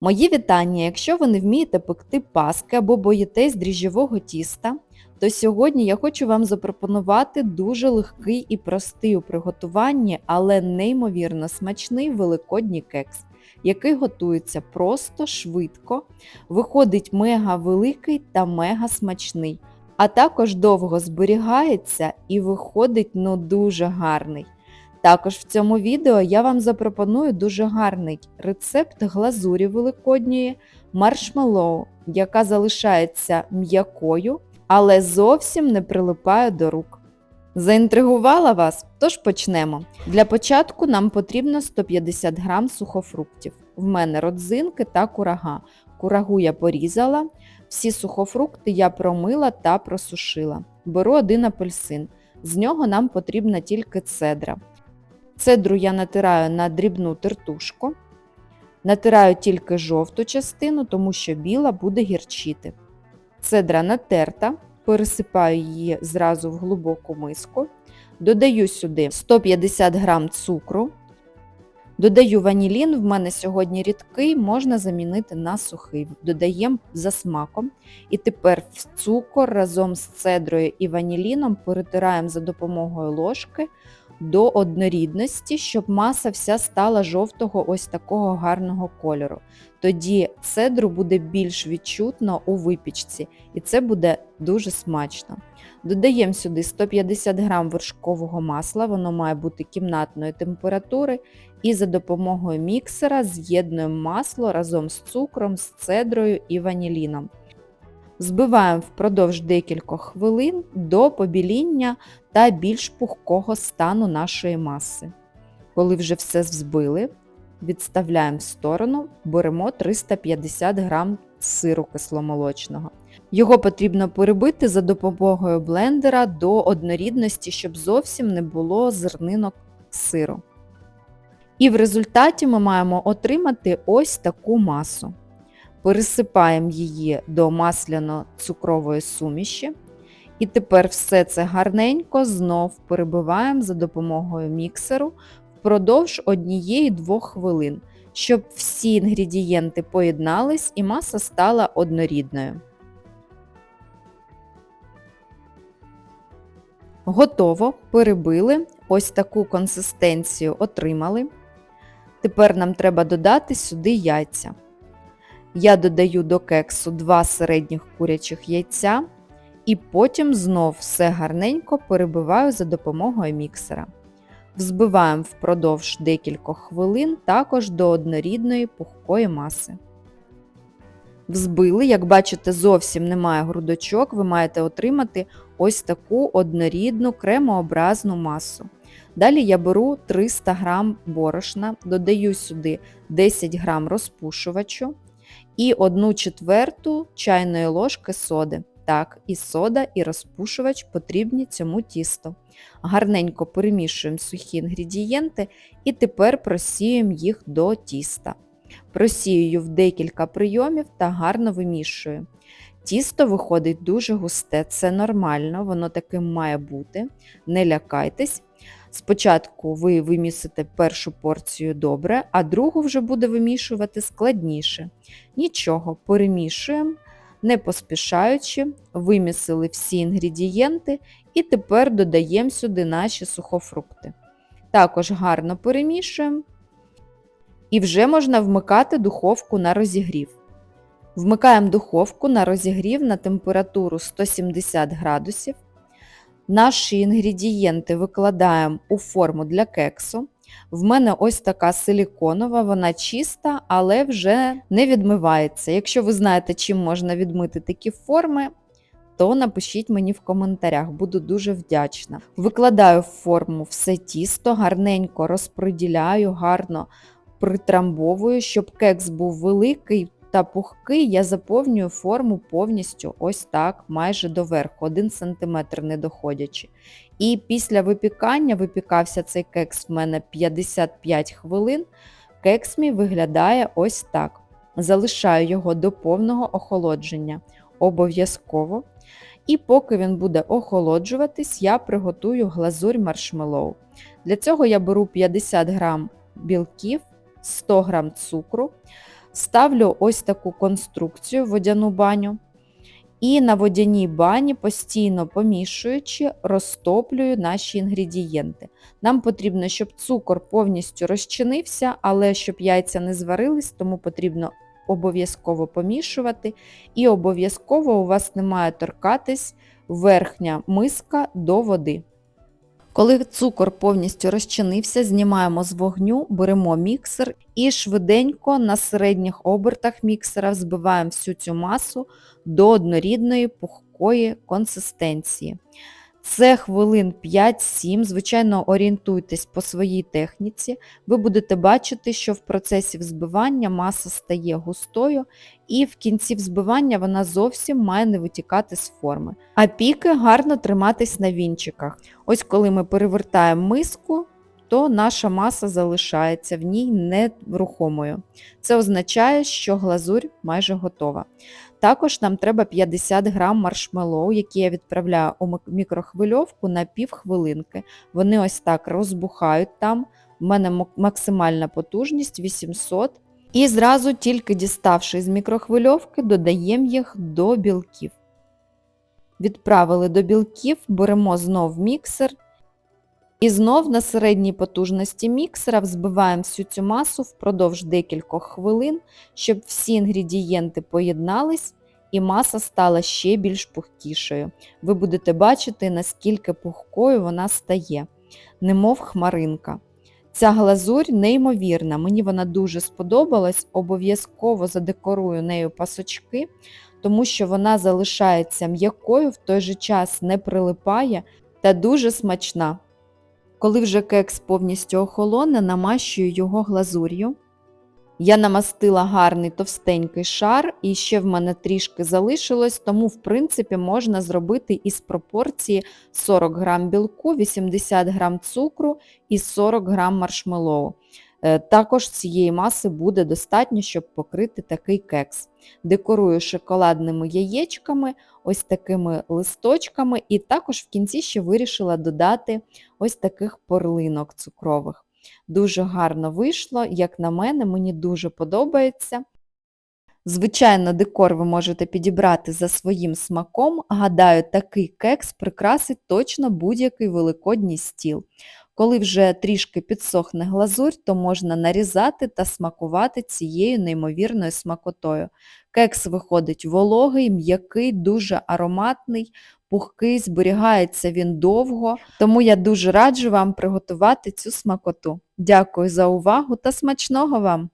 Мої вітання! Якщо ви не вмієте пекти паски або боїтесь дріжджового тіста, то сьогодні я хочу вам запропонувати дуже легкий і простий у приготуванні, але неймовірно смачний великодній кекс, який готується просто, швидко, виходить мега великий та мега смачний, а також довго зберігається і виходить ну дуже гарний. Також в цьому відео я вам запропоную дуже гарний рецепт глазурі великодньої маршмеллоу, яка залишається м'якою, але зовсім не прилипає до рук. Заінтригувала вас? Тож почнемо. Для початку нам потрібно 150 г сухофруктів. В мене родзинки та курага. Курагу я порізала, всі сухофрукти я промила та просушила. Беру один апельсин. З нього нам потрібна тільки цедра. Цедру я натираю на дрібну тертушку. Натираю тільки жовту частину, тому що біла буде гірчити. Цедра натерта, пересипаю її зразу в глибоку миску. Додаю сюди 150 г цукру. Додаю ванілін, в мене сьогодні рідкий, можна замінити на сухий. Додаємо за смаком. І тепер в цукор разом з цедрою і ваніліном перетираємо за допомогою ложки до однорідності, щоб маса вся стала жовтого ось такого гарного кольору. Тоді цедру буде більш відчутно у випічці, і це буде дуже смачно. Додаємо сюди 150 г вершкового масла, воно має бути кімнатної температури, і за допомогою міксера з'єднуємо масло разом з цукром, з цедрою і ваніліном. Збиваємо впродовж декількох хвилин до побіління та більш пухкого стану нашої маси. Коли вже все взбили, відставляємо в сторону, беремо 350 г сиру кисломолочного. Його потрібно перебити за допомогою блендера до однорідності, щоб зовсім не було зернинок сиру. І в результаті ми маємо отримати ось таку масу. Пересипаємо її до масляно-цукрової суміші. І тепер все це гарненько знов перебиваємо за допомогою міксеру впродовж однієї-двох хвилин, щоб всі інгредієнти поєднались і маса стала однорідною. Готово, перебили, ось таку консистенцію отримали. Тепер нам треба додати сюди яйця. Я додаю до кексу 2 середніх курячих яйця і потім знов все гарненько перебиваю за допомогою міксера. Взбиваємо впродовж декількох хвилин також до однорідної пухкої маси. Взбили, як бачите, зовсім немає грудочок, ви маєте отримати ось таку однорідну кремообразну масу. Далі я беру 300 г борошна, додаю сюди 10 г розпушувачу і 1 четверту чайної ложки соди. Так, і сода, і розпушувач потрібні цьому тісту. Гарненько перемішуємо сухі інгредієнти і тепер просіюємо їх до тіста. Просіюю в декілька прийомів та гарно вимішую. Тісто виходить дуже густе, це нормально, воно таким має бути. Не лякайтесь. Спочатку ви вимісите першу порцію добре, а другу вже буде вимішувати складніше. Нічого, перемішуємо, не поспішаючи, вимісили всі інгредієнти і тепер додаємо сюди наші сухофрукти. Також гарно перемішуємо. І вже можна вмикати духовку на розігрів. Вмикаємо духовку на розігрів на температуру 170 градусів. Наші інгредієнти викладаємо у форму для кексу. В мене ось така силіконова, вона чиста, але вже не відмивається. Якщо ви знаєте, чим можна відмити такі форми, то напишіть мені в коментарях, буду дуже вдячна. Викладаю в форму все тісто, гарненько розподіляю, гарно притрамбовую, щоб кекс був великий, та пухкий я заповнюю форму повністю ось так, майже доверху, 1 см не доходячи. І після випікання, випікався цей кекс в мене 55 хвилин, кекс мій виглядає ось так. Залишаю його до повного охолодження. Обов'язково. І поки він буде охолоджуватись, я приготую глазурь маршмеллоу. Для цього я беру 50 г білків, 100 г цукру, ставлю ось таку конструкцію водяну баню. І на водяній бані, постійно помішуючи, розтоплюю наші інгредієнти. Нам потрібно, щоб цукор повністю розчинився, але щоб яйця не зварились, тому потрібно обов'язково помішувати. І обов'язково у вас не має торкатись верхня миска до води. Коли цукор повністю розчинився, знімаємо з вогню, беремо міксер і швиденько на середніх обертах міксера взбиваємо всю цю масу до однорідної пухкої консистенції. Це хвилин 5-7, звичайно, орієнтуйтесь по своїй техніці. Ви будете бачити, що в процесі взбивання маса стає густою, і в кінці взбивання вона зовсім має не витікати з форми. А піки гарно триматись на вінчиках. Ось коли ми перевертаємо миску, то наша маса залишається в ній нерухомою. Це означає, що глазурь майже готова. Також нам треба 50 грам маршмеллоу, які я відправляю у мікрохвильовку на півхвилинки. Вони ось так розбухають там. У мене максимальна потужність 800. І зразу тільки діставши з мікрохвильовки, додаємо їх до білків. Відправили до білків, беремо знов міксер і знов на середній потужності міксера взбиваємо всю цю масу впродовж декількох хвилин, щоб всі інгредієнти поєднались і маса стала ще більш пухкішою. Ви будете бачити, наскільки пухкою вона стає, немов хмаринка. Ця глазурь неймовірна, мені вона дуже сподобалась, обов'язково задекорую нею пасочки, тому що вона залишається м'якою, в той же час не прилипає та дуже смачна. Коли вже кекс повністю охолоне, намащую його глазур'ю. Я намастила гарний товстенький шар, і ще в мене трішки залишилось, тому, в принципі, можна зробити із пропорції 40 грам білку, 80 грам цукру і 40 грам маршмеллоу. Е, Також цієї маси буде достатньо, щоб покрити такий кекс. Декорую шоколадними яєчками, ось такими листочками, і також в кінці ще вирішила додати ось таких порлинок цукрових. Дуже гарно вийшло, як на мене, мені дуже подобається. Звичайно, декор ви можете підібрати за своїм смаком. Гадаю, такий кекс прикрасить точно будь-який великодній стіл. Коли вже трішки підсохне глазурь, то можна нарізати та смакувати цією неймовірною смакотою. Кекс виходить вологий, м'який, дуже ароматний, пухкий, зберігається він довго, тому я дуже раджу вам приготувати цю смакоту. Дякую за увагу та смачного вам!